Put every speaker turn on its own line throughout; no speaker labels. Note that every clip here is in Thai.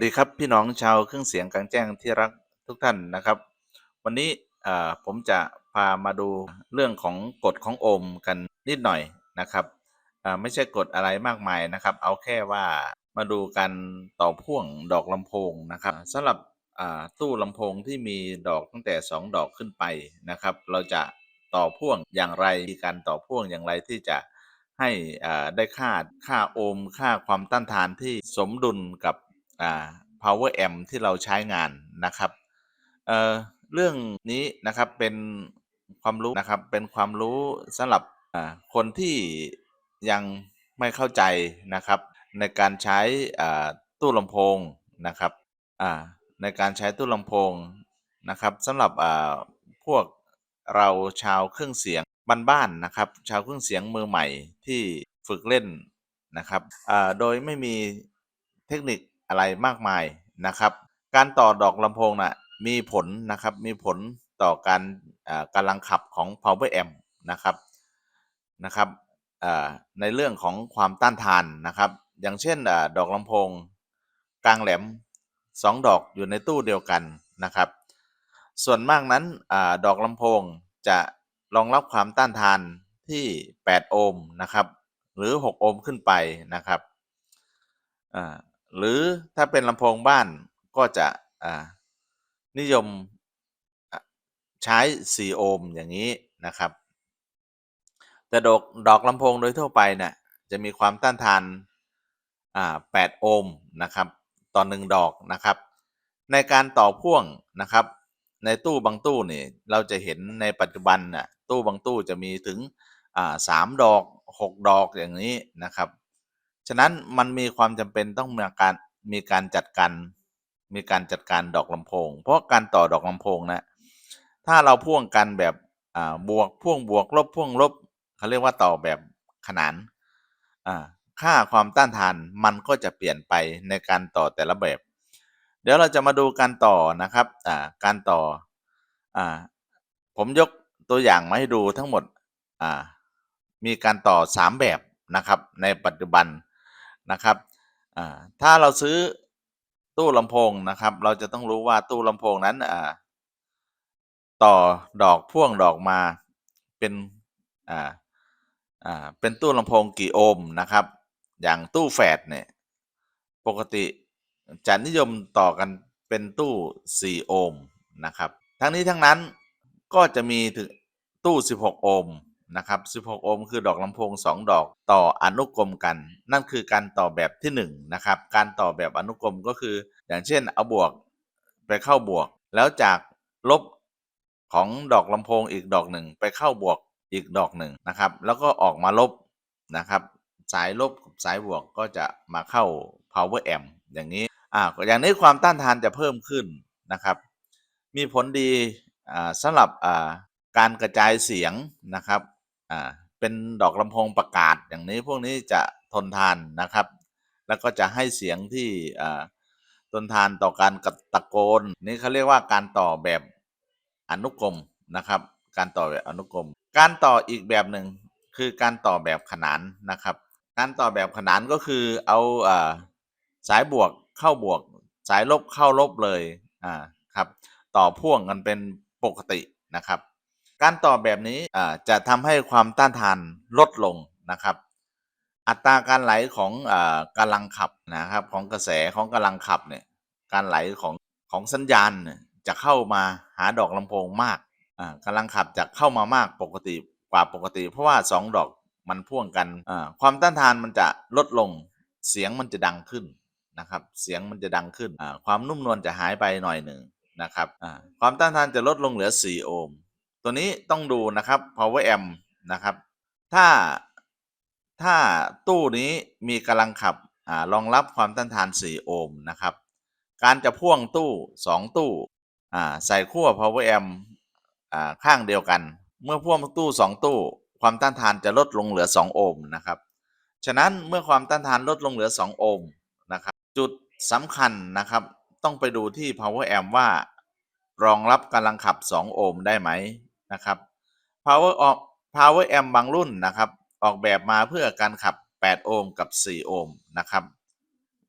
วัสดีครับพี่น้องชาวเครื่องเสียงกลางแจ้งที่รักทุกท่านนะครับ วันนี้ผมจะพามาดูเรื่องของกฎของโอห์มกันนิดหน่อยนะครับไม่ใช่กฎอะไรมากมายนะครับ เอาแค่ว่ามาดูการต่อพ่วงดอกลำโพงนะครับสำหรับตู้ลำโพงที่มีดอกตั้งแต่ 2 ดอกขึ้นไปนะครับ เราจะต่อพ่วงอย่างไรมีการต่อพ่วงอย่างไรที่จะให้ได้ค่าค่าโอห์มค่าความต้านทานที่สมดุลกับ อ่า power amp ที่เราใช้งานนะครับเอ่อเรื่องนี้นะครับเป็นความรู้นะครับเป็นความรู้สำหรับอ่าคนที่ยังไม่เข้าใจนะครับ ในการใช้อ่าตู้ลำโพงนะครับอ่าในการใช้ตู้ลำโพงนะครับสำหรับอ่าพวกเราชาวเครื่องเสียงบ้านๆนะครับ ชาวเครื่องเสียงมือใหม่ที่ฝึกเล่นนะครับอ่าโดยไม่มีเทคนิค อะไรมากมายนะครับ การต่อดอกลำโพงน่ะมีผลนะครับมีผลต่อการกำลังขับของ power amp นะครับนะครับในเรื่องของความต้านทานนะครับ อย่างเช่นอดอกลำโพง กลางแหลม 2 ดอกอยู่ในตู้เดียวกันนะครับ ส่วนมากนั้นอดอกลำโพงจะรองรับความต้านทานที่ 8 โอห์มนะครับ หรือ 6 โอห์มขึ้นไปนะครับ หรือถ้าเป็นลำโพงบ้านก็จะนิยมใช้ 4 โอห์มอย่างนี้นะครับ แต่ดอกดอกลำโพงโดยทั่วไปเนี่ยจะมีความต้านทานา8โอห์มนะครับต่อ1ดอกนะครับ ในการต่อพ่วงนะครับ ในตู้บางตู้นี่เราจะเห็นในปัจจุบันน่ะตู้บางตู้จะมีถึงสามดอก 6 ดอกอย่างนี้นะครับ ฉะนั้นมันมีความจำเป็นต้องมีการมีการจัดการมีการจัดการดอกลำโพง เพราะการต่อดอกลำโพงนะ ถ้าเราพ่วงกันแบบอ่าบวกพ่วงบวกลบพ่วงลบเขาเรียกว่าต่อแบบขนานอ่าค่าความต้านทานมันก็จะเปลี่ยนไปในการต่อแต่ละแบบ เดี๋ยวเราจะมาดูการต่อนะครับอ่าการต่ออ่าผมยกตัวอย่างมาให้ดูทั้งหมดอ่ามีการต่อ 3 แบบนะครับในปัจจุบัน นะครับถ้าเราซื้อตู้ลำโพงนะครับ เราจะต้องรู้ว่าตู้ลำโพงนั้นต่อดอกพ่วงดอกมาเป็นเป็นตู้ลำโพงกี่โอห์มนะครับ อย่างตู้แฝดเนี่ยปกติจะนิยมต่อกันเป็นตู้ 4 โอห์มนะครับ ทั้งนี้ทั้งนั้นก็จะมีถึงตู้ 16 โอห์ม นะครับ16 โอห์มคือดอกลำโพง 2 ดอกต่ออนุกรมกัน นั่นคือการต่อแบบที่1นะครับการต่อแบบอนุกรมก็คือ อย่างเช่นเอาบวกไปเข้าบวก แล้วจากลบของดอกลำโพงอีกดอกหนึ่งไปเข้าบวกอีกดอกหนึ่งนะครับแล้วก็ออกมาลบนะครับสายลบกับสายบวกก็จะมาเข้า power amp อย่างนี้อ่าอย่างนี้ความต้านทานจะเพิ่มขึ้นนะครับ มีผลดีอ่าสำหรับอ่าการกระจายเสียงนะครับ อ่าเป็นดอกลำโพงประกาศอย่างนี้พวกนี้จะทนทานนะครับ แล้วก็จะให้เสียงที่อ่าทนทานต่อการกระตะโกนนี่เขาเรียกว่าการต่อแบบอนุกรมนะครับ การต่อแบบอนุกรม การต่ออีกแบบหนึ่งคือการต่อแบบขนานนะครับ การต่อแบบขนานก็คือเอาอ่าสายบวกเข้าบวก สายลบเข้าลบเลยอ่าครับ ต่อพ่วงกันเป็นปกตินะครับ การต่อแบบนี้จะทำให้ความต้านทานลดลงนะครับ อัตราการไหลของอ่ากำลังขับนะครับของกระแสของกำลังขับเนี่ยการไหลของของสัญญาณจะเข้ามาหาดอกลำโพงมากอ่ากำลังขับจะเข้ามามากปกติกว่าปกติ เพราะว่า 2 ดอกมันพ่วงกันความต้านทานมันจะลดลงเสียงมันจะดังขึ้นนะครับ เสียงมันจะดังขึ้นความนุ่มนวลจะหายไปหน่อยหนึ่งนะครับความต้านทานจะลดลงเหลือ 4 โอห์ม ตัวนี้ต้องดูนะครับ power amp นะครับ ถ้าถ้าตู้นี้มีกำลังขับอรองรับความต้านทาน 4 โอห์มนะครับ การจะพ่วงตู้ 2 ตู้ใส่ขั้ว power amp ข้างเดียวกัน เมื่อพ่วงตู้ 2 ตู้ ความต้านทานจะลดลงเหลือ 2 โอห์มนะครับ ฉะนั้นเมื่อความต้านทานลดลงเหลือ 2 โอห์มนะครับ จุดสำคัญนะครับต้องไปดูที่ power amp ว่ารองรับกำลังขับ 2 โอห์มได้ไหม นะครับ power amp power amp บางรุ่นนะครับ ออกแบบมาเพื่อการขับ 8 โอห์มกับ 4 โอห์มนะครับ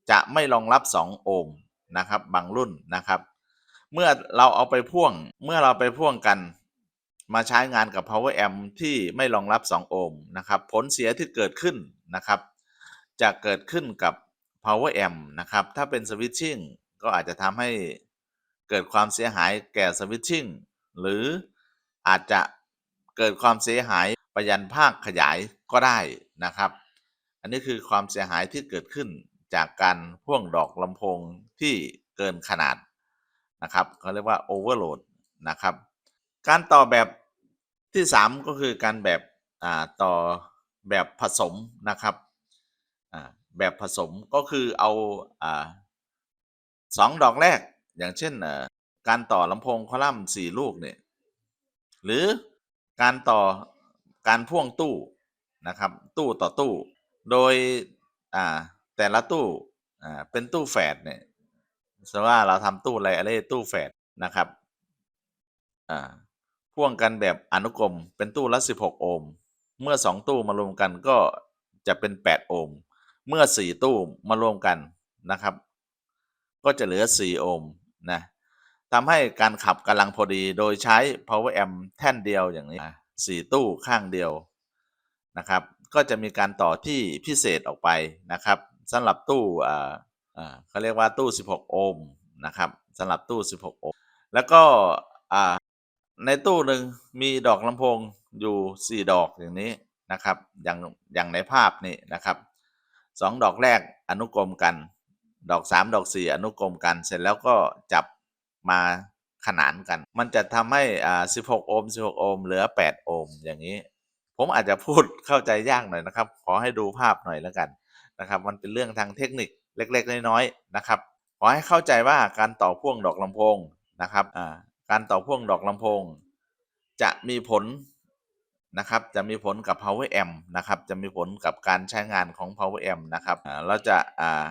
จะไม่รองรับ 2 โอห์มนะครับบางรุ่นนะครับ เมื่อเราเอาไปพ่วงเมื่อเราไปพ่วงกันมาใช้งานกับ power amp ที่ไม่รองรับ 2 โอห์มนะครับ ผลเสียที่เกิดขึ้นนะครับ จะเกิดขึ้นกับ power amp นะครับ ถ้าเป็น switching ก็อาจจะทำให้เกิดความเสียหายแก่ switching หรือ อาจจะเกิดความเสียหายไปยันภาคขยายก็ได้นะครับ อันนี้คือความเสียหายที่เกิดขึ้นจากการพ่วงดอกลำโพงที่เกินขนาดนะครับเขาเรียกว่า overload นะครับ การต่อแบบที่ 3 ก็คือการแบบต่อแบบผสมนะครับแบบผสมก็คือเอาอสองดอกแรกอย่างเช่นการต่อลำโพงคอลัมน์สี่ลูกเนี่ย หรือการต่อการพ่วงตู้นะครับ ตู้ต่อตู้ โดยอ่าแต่ละตู้อ่าเป็นตู้แฝดเนี่ยสมมติว่าเราทำตู้อะไรอะไรตู้แฝดนะครับอ่าพ่วงกันแบบอนุกรมเป็นตู้ละ 16 โอห์มเมื่อ 2 ตู้มารวมกันก็จะเป็น 8 โอห์มเมื่อ 4 ตู้มารวมกันนะครับ ก็จะเหลือ 4 โอห์มนะ ทำให้การขับกำลังพอดีโดยใช้ power amp แท่นเดียวอย่างนี้4ตู้ข้างเดียวนะครับ ก็จะมีการต่อที่พิเศษออกไปนะครับสำหรับตู้อ่าอ่าเขาเรียกว่าตู้ 16 โอห์มนะครับสำหรับตู้ 16 โอห์มแล้วก็อ่าในตู้หนึ่งมีดอกลำโพงอยู่ 4 ดอกอย่างนี้นะครับ อย่างอย่างในภาพนี่นะครับสองดอกแรกอนุกรมกัน ดอก 3 ดอก 4 อนุกรมกัน เสร็จแล้วก็จับ มาขนานกัน มันจะทำให้อ่า16 โอห์ม 16 โอห์ม เหลือ 8 โอห์ม อย่างนี้ ผมอาจจะพูดเข้าใจยากหน่อยนะครับ ขอให้ดูภาพหน่อยแล้วกันนะครับ มันเป็นเรื่องทางเทคนิคเล็ก ๆ น้อยๆนะครับ ขอให้เข้าใจว่าการต่อพ่วงดอกลำโพงนะครับอ่าการต่อพ่วงดอกลำโพง จะมีผลนะครับ จะมีผลกับ power amp นะครับ จะมีผลกับการใช้งานของ power amp นะครับ เราจะอ่า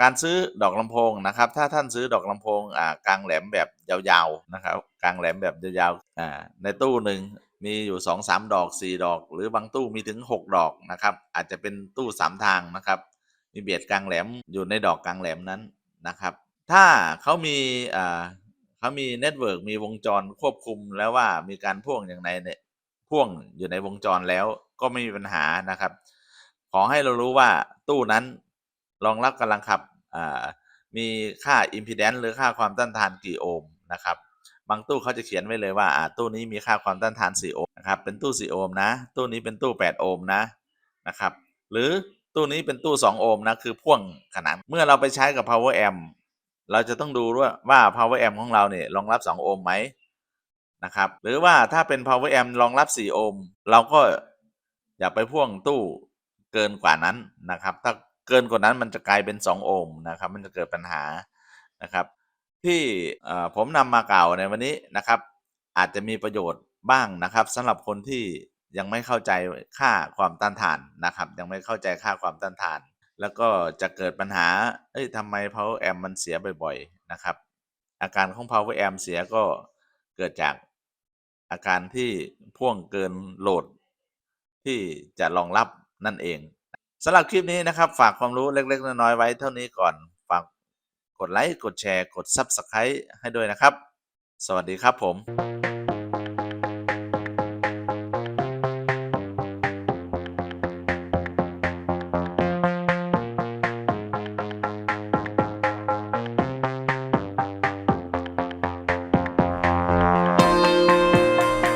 การซื้อดอกลำโพงนะครับ ถ้าท่านซื้อดอกลำโพงอ่ากลางแหลมแบบยาวๆนะครับ กลางแหลมแบบยาวๆอ่าในตู้หนึ่งมีอยู่2 3ดอก 4 ดอก หรือบางตู้มีถึง 6 ดอกนะครับ อาจจะเป็นตู้ 3 ทางนะครับ มีเบียดกลางแหลมอยู่ในดอกกลางแหลมนั้นนะครับ ถ้าเขามีอ่าเขามีเน็ตเวิร์กมีวงจรควบคุมแล้วว่ามีการพ่วงอย่างไรเนี่ยพ่วงอยู่ในวงจรแล้วก็ไม่มีปัญหานะครับ ขอให้เรารู้ว่าตู้นั้น รองรับกำลังขับมีค่า impedance หรือค่าความต้านทานกี่โอห์มนะครับบางตู้เขาจะเขียนไว้เลยว่าอ่าตู้นี้มีค่าความต้านทาน 4 โอห์มนะครับเป็นตู้ 4 โอห์มนะ ตู้นี้เป็นตู้ 8 โอห์มนะนะครับหรือตู้นี้เป็นตู้ 2 โอห์มนะคือพ่วงขนานเมื่อเราไปใช้กับ power amp เราจะต้องดูด้วยว่า power amp ของเราเนี่ยรองรับ 2 โอห์มไหมนะครับหรือว่าถ้าเป็น power amp รองรับ 4 โอห์มเราก็อย่าไปพ่วงตู้เกินกว่านั้นนะครับ ถ้า เกินกว่านั้นมันจะกลายเป็น 2 โอห์มนะครับ มันจะเกิดปัญหานะครับ ที่ผมนำมากล่าวในวันนี้นะครับ อาจจะมีประโยชน์บ้างนะครับสำหรับคนที่ยังไม่เข้าใจค่าความต้านทานนะครับ ยังไม่เข้าใจค่าความต้านทาน แล้วก็จะเกิดปัญหา เอ้ยทำไม power amp มันเสียบ่อยๆนะครับ อาการของ power amp เสียก็เกิดจากอาการที่พ่วงเกินโหลด ที่จะรองรับนั่นเอง สำหรับคลิปนี้นะครับ ฝากความรู้เล็ก ๆ น้อยๆไว้เท่านี้ก่อน ฝากกดไลค์ กดแชร์ กด Subscribe ให้ด้วยนะครับ สวัสดีครับผม